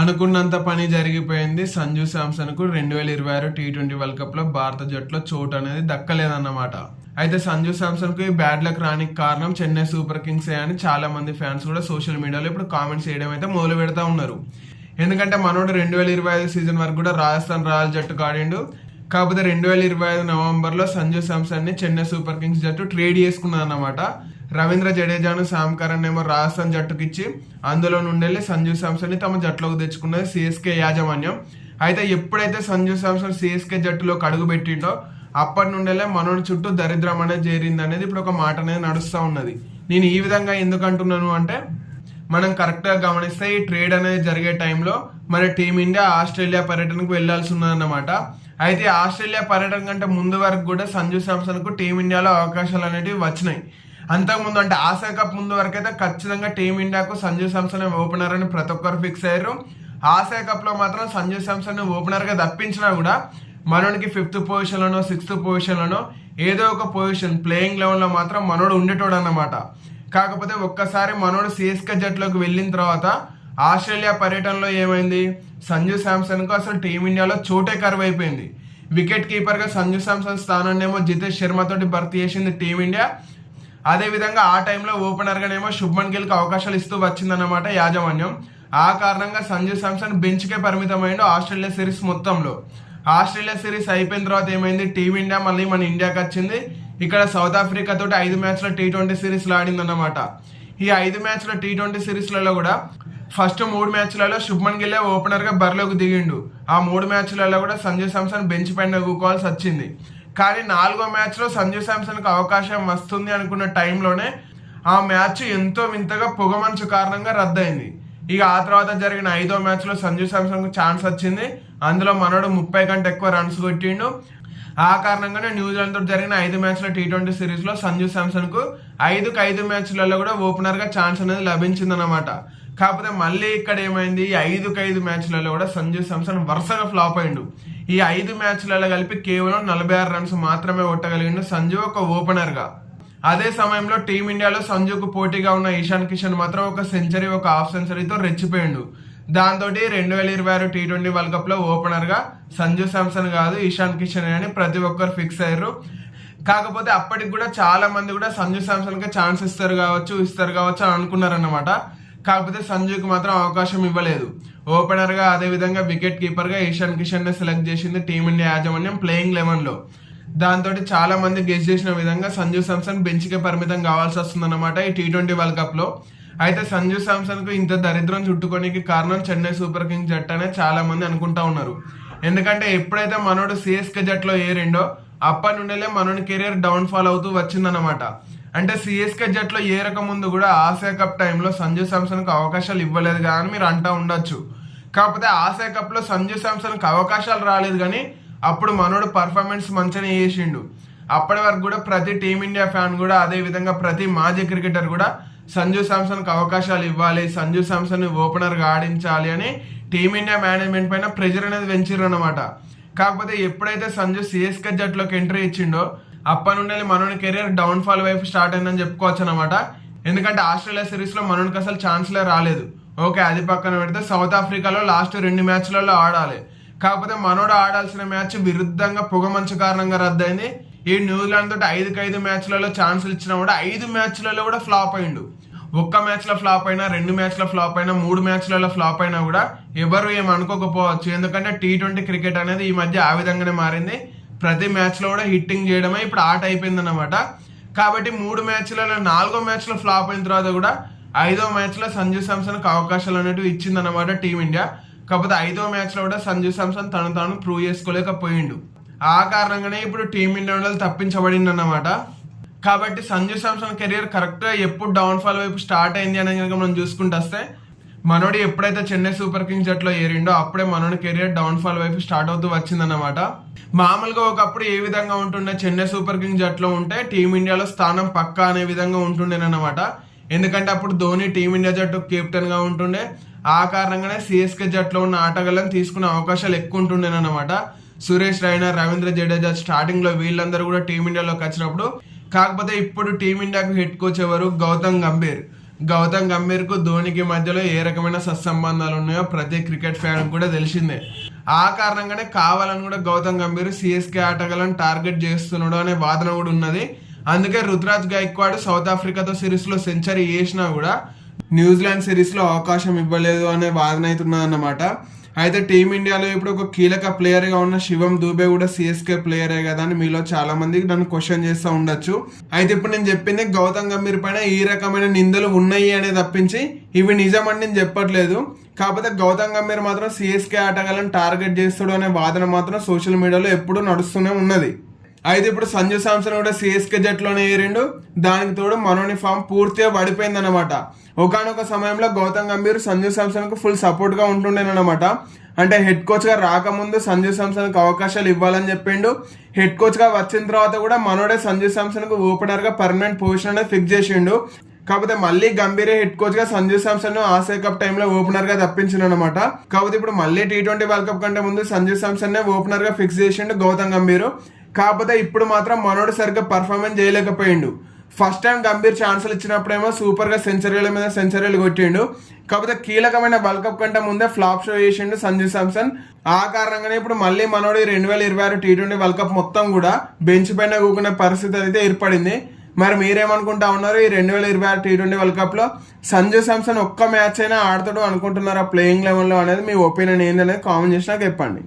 అనుకున్నంత పని జరిగిపోయింది. సంజు శాంసన్కు రెండు వేల ఇరవై ఆరు టీ ట్వంటీ వరల్డ్ కప్లో భారత జట్టులో చోటు అనేది దక్కలేదన్నమాట. అయితే సంజు శాంసన్కు ఈ బ్యాడ్ లక్ రానికి కారణం చెన్నై సూపర్ కింగ్స్ అని చాలా మంది ఫ్యాన్స్ కూడా సోషల్ మీడియాలో ఇప్పుడు కామెంట్స్ చేయడం అయితే మొదలు పెడతా ఉన్నారు. ఎందుకంటే మనోడు రెండు వేల ఇరవై ఐదు సీజన్ వరకు కూడా రాజస్థాన్ రాయల్ జట్టు ఆడిండు. కాకపోతే రెండు వేల ఇరవై ఐదు నవంబర్లో సంజు శాంసన్ని చెన్నై సూపర్ కింగ్స్ జట్టు ట్రేడ్ చేసుకున్నదన్నమాట. రవీంద్ర జడేజాను శామ్ కరణ్ ఏమో రాజస్థాన్ జట్టుకి ఇచ్చి అందులో నుండి సంజు శాంసన్ని తమ జట్టులోకి తెచ్చుకున్నది సిఎస్కే యాజమాన్యం. అయితే ఎప్పుడైతే సంజు శాంసన్ సిఎస్కే జట్టులో అడుగు పెట్టిండో అప్పటి నుండేలే మనోడి చుట్టూ దరిద్రం అనేది చేరింది అనేది ఇప్పుడు ఒక మాట అనేది నడుస్తూ ఉన్నది. నేను ఈ విధంగా ఎందుకు అంటున్నాను అంటే మనం కరెక్ట్గా గమనిస్తే ఈ ట్రేడ్ అనేది జరిగే టైంలో మన టీమిండియా ఆస్ట్రేలియా పర్యటనకు వెళ్ళాల్సి ఉన్నదన్నమాట. అయితే ఆస్ట్రేలియా పర్యటన కంటే ముందు వరకు కూడా సంజు శాంసన్కు టీమిండియాలో అవకాశాలు అనేటివి వచ్చినాయి. అంతకుముందు అంటే ఆసియా కప్ ముందు వరకు అయితే ఖచ్చితంగా టీమిండియాకు సంజు శాంసన్ ఓపెనర్ అని ప్రతి ఒక్కరు ఫిక్స్ అయ్యారు. ఆసియా కప్లో మాత్రం సంజు శాంసన్ ఓపెనర్గా తప్పించినా కూడా మనోడికి ఫిఫ్త్ పొజిషన్లోనో సిక్స్త్ పొజిషన్లోనో ఏదో ఒక పొజిషన్ ప్లేయింగ్ లెవెల్లో మాత్రం మనోడు ఉండేటోడు అన్నమాట కాకపోతే ఒక్కసారి మనోడు సిఎస్కే జట్టులోకి వెళ్ళిన తర్వాత ఆస్ట్రేలియా పర్యటనలో ఏమైంది? సంజు శాంసన్కు అసలు టీమిండియాలో చోటే కరువు అయిపోయింది వికెట్ కీపర్గా సంజు శాంసన్ స్థానాన్ని ఏమో జితేష్ శర్మతోటి భర్తీ చేసింది టీమిండియా అదే విధంగా ఆ టైంలో ఓపెనర్ గానేమో శుభ్మన్ గిల్కి అవకాశాలు ఇస్తూ వచ్చిందన్నమాట యాజమాన్యం. ఆ కారణంగా సంజు శాంసన్ బెంచ్ కే పరిమితమైండు ఆస్ట్రేలియా సిరీస్ మొత్తంలో. ఆస్ట్రేలియా సిరీస్ అయిపోయిన తర్వాత ఏమైంది? టీమిండియా మళ్ళీ మన ఇండియాకి వచ్చింది. ఇక్కడ సౌత్ ఆఫ్రికా తోటి ఐదు మ్యాచ్ల టీ ట్వంటీ సిరీస్ ఆడిందన్నమాట. ఈ ఐదు మ్యాచ్ల టీ ట్వంటీ సిరీస్లలో కూడా ఫస్ట్ మూడు మ్యాచ్లలో శుభ్మన్ గిల్లే ఓపెనర్గా బరిలోకి దిగిండు. ఆ మూడు మ్యాచ్లలో కూడా సంజయ్ సామ్సన్ బెంచ్ పైన కూకోవాల్సి వచ్చింది. కానీ నాలుగో మ్యాచ్లో సంజు అవకాశం వస్తుంది అనుకున్న టైంలోనే ఆ మ్యాచ్ ఎంతో వింతగా పొగమంచు కారణంగా రద్దయింది. ఇక ఆ తర్వాత జరిగిన ఐదో మ్యాచ్లో సంజు శాంసన్కు ఛాన్స్ వచ్చింది. అందులో మనోడు ముప్పై కంటే ఎక్కువ రన్స్ కొట్టిండు. ఆ కారణంగానే న్యూజిలాండ్తో జరిగిన ఐదు మ్యాచ్ల టీ ట్వంటీ సిరీస్లో సంజు శాంసన్కు ఐదుకు ఐదు మ్యాచ్లలో కూడా ఓపెనర్గా ఛాన్స్ అనేది లభించిందన్నమాట. కాకపోతే మళ్ళీ ఇక్కడ ఏమైంది? ఈ ఐదు మ్యాచ్లలో కూడా సంజు సంసన్ వరుసగా ఫ్లాప్ అయిండు. ఈ ఐదు మ్యాచ్లలో కలిపి కేవలం నలభై ఆరు రన్స్ మాత్రమే కొట్టగలిగిండు సంజు ఒక ఓపెనర్గా. అదే సమయంలో టీమిండియాలో సంజుకు పోటీగా ఉన్న ఈశాన్ కిషన్ మాత్రం ఒక సెంచరీ ఒక హాఫ్ సెంచరీతో రెచ్చిపోయిండు. దాంతో రెండు వేల ఇరవై ఆరు టీ ట్వంటీ వరల్డ్ కప్లో ఓపెనర్గా సంజు శాంసన్ కాదు ఈశాన్ కిషన్ అని ప్రతి ఒక్కరు ఫిక్స్ అయ్యారు. కాకపోతే అప్పటికి కూడా చాలా మంది కూడా సంజు శాంసన్కి ఛాన్స్ ఇస్తారు కావచ్చు ఇస్తారు కావచ్చు అని అనుకున్నారన్నమాట. కాకపోతే సంజుకి మాత్రం అవకాశం ఇవ్వలేదు. ఓపెనర్గా అదేవిధంగా అదే విధంగా వికెట్ కీపర్గా ఈశాన్ కిషన్ సెలెక్ట్ చేసింది టీమిండియా యాజమాన్యం ప్లేయింగ్ లెవెన్లో దాంతో చాలా మంది గెస్ట్ చేసిన విధంగా సంజు సామ్సన్ బెంచ్కే పరిమితం కావాల్సి వస్తుందన్నమాట ఈ టీ ట్వంటీ వరల్డ్ కప్లో అయితే సంజు సామ్సన్కు ఇంత దరిద్రం చుట్టుకోనికి కారణం చెన్నై సూపర్ కింగ్స్ జట్టు అనే చాలా మంది అనుకుంటా ఉన్నారు. ఎందుకంటే ఎప్పుడైతే మనోడు సిఎస్కే జట్టులో ఏరిండో అప్పటి నుండేలే మనోడి కెరీర్ డౌన్ ఫాల్ అవుతూ వచ్చిందన్నమాట. అంటే సిఎస్కే జట్లో ఏరక ముందు కూడా ఆసియా కప్ టైంలో సంజు శాంసన్కు అవకాశాలు ఇవ్వలేదు కానీ మీరు అంటూ ఉండొచ్చు. కాకపోతే ఆసియా కప్లో సంజు కు అవకాశాలు రాలేదు కానీ అప్పుడు మనోడు పర్ఫార్మెన్స్ మంచిగా చేసిండు. అప్పటి వరకు కూడా ప్రతి టీమిండియా ఫ్యాన్ కూడా అదే విధంగా ప్రతి మాజీ క్రికెటర్ కూడా సంజు శాంసన్కు అవకాశాలు ఇవ్వాలి సంజు శాంసన్ ఓపెనర్గా ఆడించాలి అని టీమిండియా మేనేజ్మెంట్ పైన ప్రెజర్ అనేది పెంచారు అనమాట కాకపోతే ఎప్పుడైతే సంజు సిఎస్కే జట్లోకి ఎంట్రీ ఇచ్చిండో అప్పటి నుండి మనోని కెరీర్ డౌన్ ఫాల్ వైపు స్టార్ట్ అయిందని చెప్పుకోవచ్చు అనమాట ఎందుకంటే ఆస్ట్రేలియా సిరీస్లో మనోనికి అసలు ఛాన్స్లే రాలేదు. ఓకే అది పక్కన పెడితే సౌత్ ఆఫ్రికాలో లాస్ట్ రెండు మ్యాచ్లలో ఆడాలి. కాకపోతే మనోడు ఆడాల్సిన మ్యాచ్ విరుద్ధంగా పొగమంచు కారణంగా రద్దయింది. ఈ న్యూజిలాండ్ తోటి ఐదుకి ఐదు మ్యాచ్లలో ఛాన్సులు ఇచ్చినా కూడా ఐదు మ్యాచ్లలో కూడా ఫ్లాప్ అయిండు. ఒక్క మ్యాచ్లో ఫ్లాప్ అయినా రెండు మ్యాచ్లో ఫ్లాప్ అయినా మూడు మ్యాచ్లలో ఫ్లాప్ అయినా కూడా ఎవరు ఏమనుకోకపోవచ్చు అనుకోకపోవచ్చు. ఎందుకంటే టీ ట్వంటీ క్రికెట్ అనేది ఈ మధ్య ఆ విధంగానే మారింది. ప్రతి మ్యాచ్లో కూడా హిట్టింగ్ చేయడమే ఇప్పుడు ఆట అయిపోయింది అనమాట కాబట్టి మూడు మ్యాచ్లలో నాలుగో మ్యాచ్లో ఫ్లాప్ అయిన తర్వాత కూడా ఐదో మ్యాచ్లో సంజు శాంసన్ అవకాశాలు అనేటివి ఇచ్చిందన్నమాట టీమిండియా కాకపోతే ఐదో మ్యాచ్లో కూడా సంజు శాంసన్ తను తాను ప్రూవ్ చేసుకోలేకపోయిండు. ఆ కారణంగానే ఇప్పుడు టీమిండియా వాళ్ళు తప్పించబడింది అన్నమాట కాబట్టి సంజు శాంసన్ కెరీర్ కరెక్ట్గా ఎప్పుడు డౌన్ ఫాల్ వైపు స్టార్ట్ అయింది అని కనుక మనం చూసుకుంటూ వస్తే మనోడి ఎప్పుడైతే చెన్నై సూపర్ కింగ్స్ జట్లో ఏరిండో అప్పుడే మనోడి కెరియర్ డౌన్ ఫాల్ వైపు స్టార్ట్ అవుతూ వచ్చిందన్నమాట. మామూలుగా ఒకప్పుడు ఏ విధంగా ఉంటుండే చెన్నై సూపర్ కింగ్స్ జట్లో ఉంటే టీమిండియాలో స్థానం పక్కా అనే విధంగా ఉంటుండేనమాట ఎందుకంటే అప్పుడు ధోని టీమిండియా జట్టు కెప్టెన్గా ఉంటుండే. ఆ కారణంగానే సిఎస్కే జట్లో ఉన్న ఆటగాళ్ళని తీసుకునే అవకాశాలు ఎక్కువ ఉంటుండేనమాట సురేష్ రైనా రవీంద్ర జడేజా స్టార్టింగ్లో వీళ్ళందరూ కూడా టీమిండియాలోకి వచ్చినప్పుడు. కాకపోతే ఇప్పుడు టీమిండియాకు హెడ్ కోచ్ ఎవరు? గౌతమ్ గంభీర్. గౌతమ్ గంభీర్కు ధోనికి మధ్యలో ఏ రకమైన సత్సంబంధాలు ఉన్నాయో ప్రతి క్రికెట్ ఫ్యాన్ కూడా తెలిసిందే. ఆ కారణంగానే కావాలని కూడా గౌతమ్ గంభీర్ సిఎస్కే ఆటగాళ్ళని టార్గెట్ చేస్తున్నాడు అనే వాదన కూడా ఉన్నది. అందుకే రుతురాజ్ గైక్వాడ్ సౌత్ ఆఫ్రికాతో సిరీస్లో సెంచరీ చేసినా కూడా న్యూజిలాండ్ సిరీస్లో అవకాశం ఇవ్వలేదు అనే వాదన అవుతున్నదన్నమాట అయితే టీమిండియాలో ఇప్పుడు ఒక కీలక ప్లేయర్గా ఉన్న శివం దూబే కూడా సిఎస్కే ప్లేయరే కదా అని మీలో చాలా మంది నన్ను క్వశ్చన్ చేస్తూ ఉండొచ్చు. అయితే ఇప్పుడు నేను చెప్పింది గౌతమ్ గంభీర్ పైన ఈ రకమైన నిందలు ఉన్నాయి అనే తప్పించి ఇవి నిజమని నేను చెప్పట్లేదు. కాకపోతే గౌతమ్ గంభీర్ మాత్రం సిఎస్కే ఆటగాళ్ళని టార్గెట్ చేస్తాడు అనే వాదన మాత్రం సోషల్ మీడియాలో ఎప్పుడూ నడుస్తూనే ఉన్నది. అయితే ఇప్పుడు సంజు శాంసన్ కూడా సిఎస్కే జట్లోనే ఏరిండు. దానికి తోడు మనోని ఫామ్ పూర్తిగా పడిపోయింది అనమాట ఒకనొక సమయంలో గౌతమ్ గంభీర్ సంజు సామ్సన్కు ఫుల్ సపోర్ట్గా ఉంటుండేనమాట అంటే హెడ్ కోచ్గా రాకముందు సంజు సామ్సన్కు అవకాశాలు ఇవ్వాలని చెప్పిండు. హెడ్ కోచ్గా వచ్చిన తర్వాత కూడా మనోడే సంజు సామ్సన్కు ఓపెనర్గా పర్మనెంట్ పొజిషన్ అనేది ఫిక్స్ చేసిండు. కాకపోతే మళ్ళీ గంభీరే హెడ్ కోచ్గా సంజు సామ్సన్ ఆసియా కప్ టైంలో ఓపెనర్గా తప్పించిండు అనమాట కాకపోతే ఇప్పుడు మళ్ళీ టీ ట్వంటీ వరల్డ్ కప్ కంటే ముందు సంజు సామ్సన్ నే ఓపెనర్గా ఫిక్స్ చేసిండు గౌతమ్ గంభీర్. కాకపోతే ఇప్పుడు మాత్రం మనోడు సరిగ్గా పర్ఫార్మెన్స్ చేయలేకపోయిండు. ఫస్ట్ టైం గంభీర్ ఛాన్సులు ఇచ్చినప్పుడేమో సూపర్గా సెంచరీల మీద సెంచరీలు కొట్టిండు. కాకపోతే కీలకమైన వరల్డ్ కప్ కంటే ముందే ఫ్లాప్ షో చేసిండు సంజు సామ్సన్. ఆ కారణంగానే ఇప్పుడు మళ్ళీ మనోడు రెండు వేల ఇరవై ఆరు టీ ట్వంటీ వరల్డ్ కప్ మొత్తం కూడా బెంచ్ పైన కూకునే పరిస్థితి అయితే ఏర్పడింది. మరి మీరేమనుకుంటా ఉన్నారు ఈ రెండు వేల ఇరవై ఆరు టీ ట్వంటీ వరల్డ్ కప్లో సంజు సామ్సన్ ఒక్క మ్యాచ్ అయినా ఆడతాడు అనుకుంటున్నారా? ప్లేయింగ్ లెవెన్లో అనేది మీ ఒపీనియన్ ఏందనేది కామెంట్ చేసి నాకు చెప్పండి.